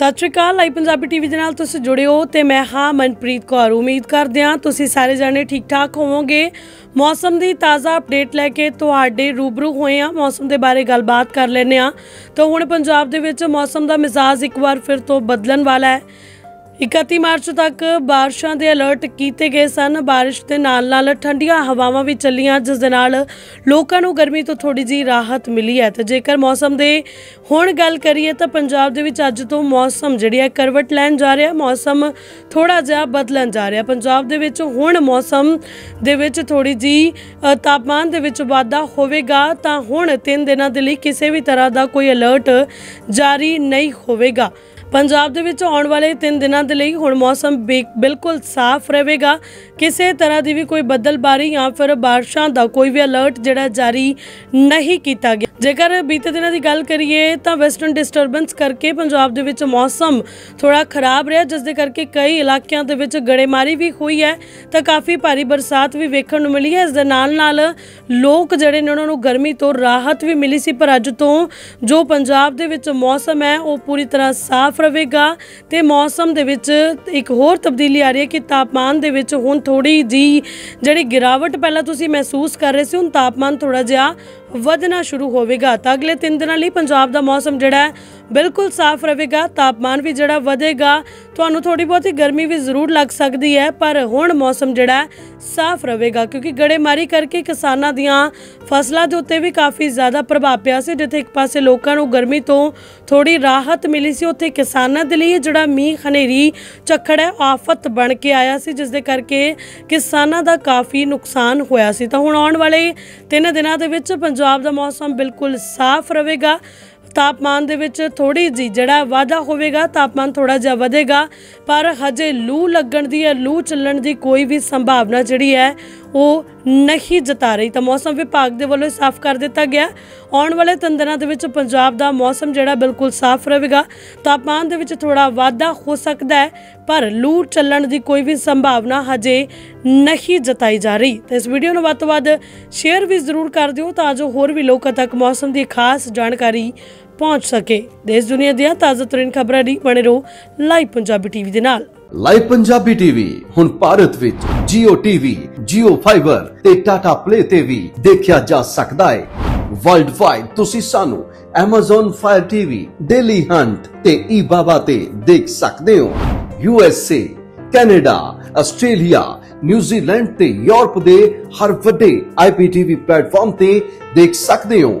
ਸਤਿ ਸ਼੍ਰੀ ਅਕਾਲ, ਲਾਈਵ ਪੰਜਾਬੀ ਟੀਵੀ ਦੇ ਨਾਲ ਤੁਸੀਂ ਜੁੜੇ ਹੋ ਤੇ ਮੈਂ ਹਾਂ ਮਨਪ੍ਰੀਤ ਕੌਰ। ਉਮੀਦ ਕਰਦੇ ਹਾਂ ਤੁਸੀਂ ਸਾਰੇ ਜਾਣੇ ਠੀਕ ਠਾਕ ਹੋਵੋਗੇ। ਮੌਸਮ ਦੀ ਤਾਜ਼ਾ ਅਪਡੇਟ ਲੈ ਕੇ ਤੁਹਾਡੇ ਰੂਬਰੂ ਹੋਏ ਆ ਮੌਸਮ ਦੇ ਬਾਰੇ ਗੱਲਬਾਤ ਕਰ ਲੈਨੇ ਆ ਤਾਂ ਹੁਣ ਪੰਜਾਬ ਦੇ ਵਿੱਚ ਮੌਸਮ ਦਾ ਮਿਜ਼ਾਜ ਇੱਕ ਵਾਰ ਫਿਰ ਤੋਂ ਬਦਲਣ ਵਾਲਾ ਹੈ। 31 ਮਾਰਚ ਤੱਕ ਬਾਰਿਸ਼ਾਂ ਦੇ ਅਲਰਟ ਕੀਤੇ ਗਏ ਸਨ। ਬਾਰਿਸ਼ ਦੇ ਨਾਲ ਨਾਲ ਠੰਡੀਆਂ ਹਵਾਵਾਂ ਵੀ ਚੱਲੀਆਂ, ਜਿਸ ਦੇ ਨਾਲ ਲੋਕਾਂ ਨੂੰ ਗਰਮੀ ਤੋਂ ਥੋੜੀ ਜੀ ਰਾਹਤ ਮਿਲੀ ਹੈ। ਤੇ ਜੇਕਰ ਮੌਸਮ ਦੇ ਹੁਣ ਗੱਲ ਕਰੀਏ ਤਾਂ ਪੰਜਾਬ ਦੇ ਵਿੱਚ ਅੱਜ ਤੋਂ ਮੌਸਮ ਜਿਹੜੀ ਹੈ ਕਰਵਟ ਲੈਣ ਜਾ ਰਿਹਾ। ਮੌਸਮ ਥੋੜਾ ਜਿਹਾ ਬਦਲਣ ਜਾ ਰਿਹਾ। ਪੰਜਾਬ ਦੇ ਵਿੱਚ ਹੁਣ ਮੌਸਮ ਦੇ ਵਿੱਚ ਥੋੜੀ ਜੀ ਤਾਪਮਾਨ ਦੇ ਵਿੱਚ ਵਾਧਾ ਹੋਵੇਗਾ ਤਾਂ ਹੁਣ 3 ਦਿਨਾਂ ਦੇ ਲਈ ਕਿਸੇ ਵੀ ਤਰ੍ਹਾਂ ਦਾ ਕੋਈ ਅਲਰਟ ਜਾਰੀ ਨਹੀਂ ਹੋਵੇਗਾ। ਪੰਜਾਬ ਦੇ ਵਿੱਚ ਆਉਣ ਵਾਲੇ 3 ਦਿਨਾਂ ਦੇ ਲਈ ਹੁਣ ਮੌਸਮ ਬਿ- ਬਿਲਕੁਲ ਸਾਫ਼ ਰਹੇਗਾ। ਕਿਸੇ ਤਰ੍ਹਾਂ ਦੀ ਵੀ ਕੋਈ ਬੱਦਲਬਾਰੀ ਜਾਂ ਫਿਰ ਬਾਰਿਸ਼ਾਂ ਦਾ ਕੋਈ ਵੀ ਅਲਰਟ ਜਿਹੜਾ ਜਾਰੀ ਨਹੀਂ ਕੀਤਾ ਗਿਆ। ਜੇਕਰ ਬੀਤੇ ਦਿਨਾਂ ਦੀ ਗੱਲ ਕਰੀਏ ਤਾਂ ਵੈਸਟਰਨ ਡਿਸਟਰਬੈਂਸ ਕਰਕੇ ਪੰਜਾਬ ਦੇ ਵਿੱਚ ਮੌਸਮ ਥੋੜਾ ਖਰਾਬ ਰਿਹਾ, ਜਿਸ ਦੇ ਕਰਕੇ ਕਈ ਇਲਾਕਿਆਂ ਦੇ ਵਿੱਚ ਗੜੇਮਾਰੀ ਵੀ ਹੋਈ ਹੈ। ਤਾਂ ਕਾਫੀ ਭਾਰੀ ਬਰਸਾਤ ਵੀ ਵੇਖਣ ਨੂੰ ਮਿਲੀ ਹੈ। ਇਸ ਦੇ ਨਾਲ ਨਾਲ ਲੋਕ ਜਿਹੜੇ ਨੇ ਉਹਨਾਂ ਨੂੰ ਗਰਮੀ ਤੋਂ ਰਾਹਤ ਵੀ ਮਿਲੀ ਸੀ, ਪਰ ਅੱਜ ਤੋਂ ਜੋ ਪੰਜਾਬ ਦੇ ਵਿੱਚ ਮੌਸਮ ਹੈ, ਉਹ ਪੂਰੀ ਤਰ੍ਹਾਂ ਸਾਫ਼ ਰਹੇਗਾ ਤੇ ਮੌਸਮ ਦੇ ਵਿੱਚ ਇੱਕ ਹੋਰ ਤਬਦੀਲੀ ਆ ਰਹੀ ਹੈ ਕਿ ਤਾਪਮਾਨ ਦੇ ਵਿੱਚ ਹੁਣ ਥੋੜੀ ਜੀ ਜਿਹੜੀ ਗਿਰਾਵਟ ਪਹਿਲਾਂ ਤੁਸੀਂ ਮਹਿਸੂਸ ਕਰ ਰਹੇ ਸੀ, ਹੁਣ ਤਾਪਮਾਨ ਥੋੜਾ ਜਿਹਾ ਵਧਣਾ ਸ਼ੁਰੂ ਹੋਵੇਗਾ ਤਾਂ ਅਗਲੇ 3 ਦਿਨਾਂ ਲਈ ਪੰਜਾਬ ਦਾ ਮੌਸਮ ਜਿਹੜਾ ਹੈ ਬਿਲਕੁਲ ਸਾਫ਼ ਰਹੇਗਾ, ਤਾਪਮਾਨ ਵੀ ਜਿਹੜਾ ਵਧੇਗਾ। ਤੁਹਾਨੂੰ ਥੋੜੀ ਬਹੁਤੀ ਗਰਮੀ ਵੀ ਜ਼ਰੂਰ ਲੱਗ ਸਕਦੀ ਹੈ, ਪਰ ਹੁਣ ਮੌਸਮ ਜਿਹੜਾ ਸਾਫ਼ ਰਹੇਗਾ ਕਿਉਂਕਿ ਗੜੇਮਾਰੀ ਕਰਕੇ ਕਿਸਾਨਾਂ ਦੀਆਂ ਫਸਲਾਂ ਦੇ ਉੱਤੇ ਵੀ ਕਾਫੀ ਜ਼ਿਆਦਾ ਪ੍ਰਭਾਵ ਪਿਆ ਸੀ, ਜਿੱਥੇ ਇੱਕ ਪਾਸੇ ਲੋਕਾਂ ਨੂੰ ਗਰਮੀ ਤੋਂ ਥੋੜੀ ਰਾਹਤ ਮਿਲੀ ਸੀ, ਉੱਥੇ ਕਿਸਾਨਾਂ ਦੇ ਲਈ ਜਿਹੜਾ ਮੀਂਹ ਹਨੇਰੀ ਝੱਖੜ ਹੈ, ਆਫਤ ਬਣ ਕੇ ਆਇਆ ਸੀ, ਜਿਸ ਦੇ ਕਰਕੇ ਕਿਸਾਨਾਂ ਦਾ ਕਾਫੀ ਨੁਕਸਾਨ ਹੋਇਆ ਸੀ। ਤਾਂ ਹੁਣ ਆਉਣ ਵਾਲੇ ਤਿੰਨ ਦਿਨਾਂ ਦੇ ਵਿੱਚ ਪੰਜਾਬ ਦਾ ਮੌਸਮ ਬਿਲਕੁਲ ਸਾਫ਼ ਰਹੇਗਾ। ਤਾਪਮਾਨ ਦੇ ਵਿੱਚ ਥੋੜੀ ਜੀ ਜਿਹੜਾ ਵਾਧਾ ਹੋਵੇਗਾ, ਤਾਪਮਾਨ ਥੋੜਾ ਜਿਹਾ ਵਧੇਗਾ, ਪਰ ਹਜੇ ਲੂ ਲੱਗਣ ਦੀ ਹੈ, ਲੂ ਚੱਲਣ ਦੀ ਕੋਈ ਵੀ ਸੰਭਾਵਨਾ ਜਿਹੜੀ ਹੈ, ਉਹ ਨਹੀਂ ਜਤਾ ਰਹੀ। ਤਾਂ ਮੌਸਮ ਵਿਭਾਗ ਦੇ ਵੱਲੋਂ ਸਾਫ਼ ਕਰ ਦਿੱਤਾ ਗਿਆ। ਆਉਣ ਵਾਲੇ ਤਿੰਨ ਦਿਨਾਂ ਦੇ ਵਿੱਚ ਪੰਜਾਬ ਦਾ ਮੌਸਮ ਜਿਹੜਾ ਬਿਲਕੁਲ ਸਾਫ਼ ਰਹੇਗਾ। ਤਾਪਮਾਨ ਦੇ ਵਿੱਚ ਥੋੜਾ ਵਾਧਾ ਹੋ ਸਕਦਾ ਹੈ, ਪਰ ਲੂ ਚੱਲਣ ਦੀ ਕੋਈ ਵੀ ਸੰਭਾਵਨਾ ਹਜੇ ਨਹੀਂ ਜਤਾਈ ਜਾ ਰਹੀ। ਤਾਂ ਇਸ ਵੀਡੀਓ ਨੂੰ ਵੱਧ ਤੋਂ ਵੱਧ ਸ਼ੇਅਰ ਵੀ ਜ਼ਰੂਰ ਕਰ ਦਿਓ, ਤਾਂ ਜੋ ਹੋਰ ਵੀ ਲੋਕਾਂ ਤੱਕ ਮੌਸਮ ਦੀ ਖਾਸ ਜਾਣਕਾਰੀ ਪਹੁੰਚ ਸਕੇ। ਦੇਸ਼ ਦੁਨੀਆ ਦੀਆਂ ਤਾਜ਼ਾ ਤਰੀਨ ਖਬਰਾਂ ਲਈ ਬਣੇ ਰਹੋ ਲਾਈਵ ਪੰਜਾਬੀ ਟੀਵੀ ਦੇ ਨਾਲ। ਲਾਈਵ ਪੰਜਾਬੀ ਟੀਵੀ ਹੁਣ ਭਾਰਤ ਵਿੱਚ Jio TV, Jio Fiber ਤੇ Tata Play ਤੇ ਵੀ ਦੇਖਿਆ ਜਾ ਸਕਦਾ ਹੈ। ਵਰਲਡ ਵਾਈਡ ਤੁਸੀਂ ਸਾਨੂੰ Amazon Fire TV, Daily Hunt ਤੇ eBaba ਤੇ ਦੇਖ ਸਕਦੇ ਹੋ। USA, Canada, Australia, New Zealand ਤੇ ਯੂਰਪ ਦੇ ਹਰ ਵੱਡੇ IPTV ਪਲੇਟਫਾਰਮ ਤੇ ਦੇਖ ਸਕਦੇ ਹੋ।